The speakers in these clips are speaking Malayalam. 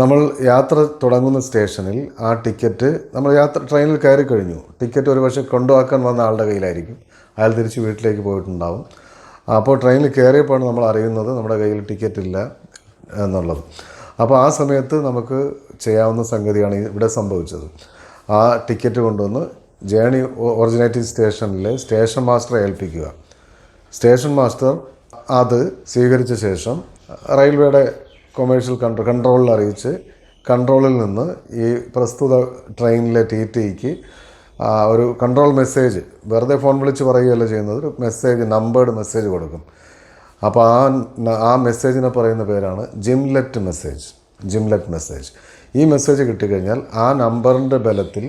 നമ്മൾ യാത്ര തുടങ്ങുന്ന സ്റ്റേഷനിൽ ആ ടിക്കറ്റ് നമ്മൾ യാത്ര ട്രെയിനിൽ കയറി കഴിഞ്ഞു. ടിക്കറ്റ് ഒരു പക്ഷേ കൊണ്ടുവാക്കാൻ വന്ന ആളുടെ കയ്യിലായിരിക്കും. അയാൾ തിരിച്ച് വീട്ടിലേക്ക് പോയിട്ടുണ്ടാവും. അപ്പോൾ ട്രെയിനിൽ കയറിയപ്പോഴാണ് നമ്മൾ അറിയുന്നത് നമ്മുടെ കയ്യിൽ ടിക്കറ്റ് ഇല്ല എന്നുള്ളത്. അപ്പോൾ ആ സമയത്ത് നമുക്ക് ചെയ്യാവുന്ന സംഗതിയാണ് ഇവിടെ സംഭവിച്ചത്. ആ ടിക്കറ്റ് കൊണ്ടുവന്ന് ജേണി ഒറിജിനേറ്റിംഗ് സ്റ്റേഷനിലെ സ്റ്റേഷൻ മാസ്റ്ററെ ഏൽപ്പിക്കുക. സ്റ്റേഷൻ മാസ്റ്റർ അത് സ്വീകരിച്ച ശേഷം റെയിൽവേയുടെ കൊമേഴ്ഷ്യൽ കൺട്രോൾ കൺട്രോളിൽ അറിയിച്ച് കൺട്രോളിൽ നിന്ന് ഈ പ്രസ്തുത ട്രെയിനിലെ ടി ടിക്ക് ഒരു കൺട്രോൾ മെസ്സേജ് വെറുതെ ഫോൺ വിളിച്ച് പറയുകയല്ല ചെയ്യുന്നത് ഒരു മെസ്സേജ് നമ്പേർഡ് മെസ്സേജ് കൊടുക്കും. അപ്പോൾ ആ ആ മെസ്സേജിനെ പറയുന്ന പേരാണ് ജിംലെറ്റ് മെസ്സേജ് ജിംലെറ്റ് മെസ്സേജ് ഈ മെസ്സേജ് കിട്ടിക്കഴിഞ്ഞാൽ ആ നമ്പറിന്റെ ബലത്തിൽ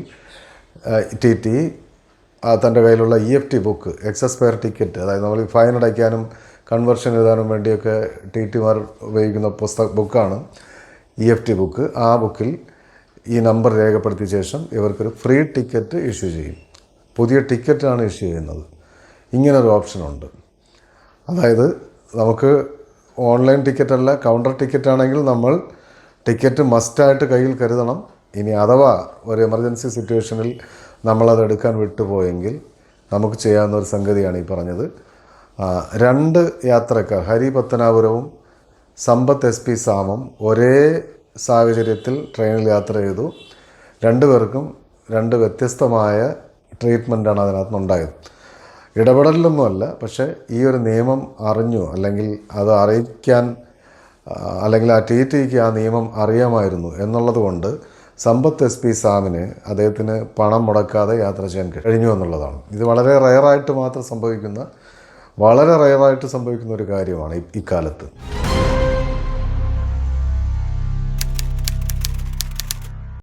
ടി ടി തന്റെ കയ്യിലുള്ള E F T book excess fare ticket അതായത് നമ്മൾ ഫൈൻ അടയ്ക്കാനും കൺവെർഷൻ എഴുതാനും വേണ്ടിയൊക്കെ ടി ടിമാർ ഉപയോഗിക്കുന്ന പുസ്തക ബുക്കാണ് ഇ എഫ് ടി ബുക്ക്. ആ ബുക്കിൽ ഈ നമ്പർ രേഖപ്പെടുത്തിയ ശേഷം ഇവർക്കൊരു ഫ്രീ ടിക്കറ്റ് ഇഷ്യൂ ചെയ്യും. പുതിയ ടിക്കറ്റാണ് ഇഷ്യൂ ചെയ്യുന്നത്. ഇങ്ങനൊരു ഓപ്ഷനുണ്ട്. അതായത് നമുക്ക് ഓൺലൈൻ ടിക്കറ്റ് അല്ല കൗണ്ടർ ടിക്കറ്റ് ആണെങ്കിൽ നമ്മൾ ടിക്കറ്റ് മസ്റ്റായിട്ട് കയ്യിൽ കരുതണം. ഇനി അഥവാ ഒരു എമർജൻസി സിറ്റുവേഷനിൽ നമ്മളത് എടുക്കാൻ വിട്ടുപോയെങ്കിൽ നമുക്ക് ചെയ്യാവുന്ന ഒരു സംഗതിയാണ് ഈ പറഞ്ഞത്. രണ്ട് യാത്രക്കാർ ഹരി പത്തനാപുരവും സമ്പത്ത് എസ് പി സാമും ഒരേ സാഹചര്യത്തിൽ ട്രെയിനിൽ യാത്ര ചെയ്തു. രണ്ടുപേർക്കും രണ്ട് വ്യത്യസ്തമായ ട്രീറ്റ്മെന്റാണ് അതിനകത്തുനിന്നുണ്ടായത് ഇടപെടലിലൊന്നുമല്ല പക്ഷേ ഈ ഒരു നിയമം അറിഞ്ഞു അല്ലെങ്കിൽ അത് അറിയിക്കാൻ അല്ലെങ്കിൽ ആ ടി ടിക്ക് ആ നിയമം അറിയാമായിരുന്നു എന്നുള്ളത് കൊണ്ട് സമ്പത്ത് എസ് പി സാമിന് അദ്ദേഹത്തിന് പണം മുടക്കാതെ യാത്ര ചെയ്യാൻ കഴിഞ്ഞു എന്നുള്ളതാണ്. ഇത് വളരെ റയറായിട്ട് മാത്രം സംഭവിക്കുന്ന വളരെ റയറായിട്ട് സംഭവിക്കുന്ന ഒരു കാര്യമാണ് ഇക്കാലത്ത്.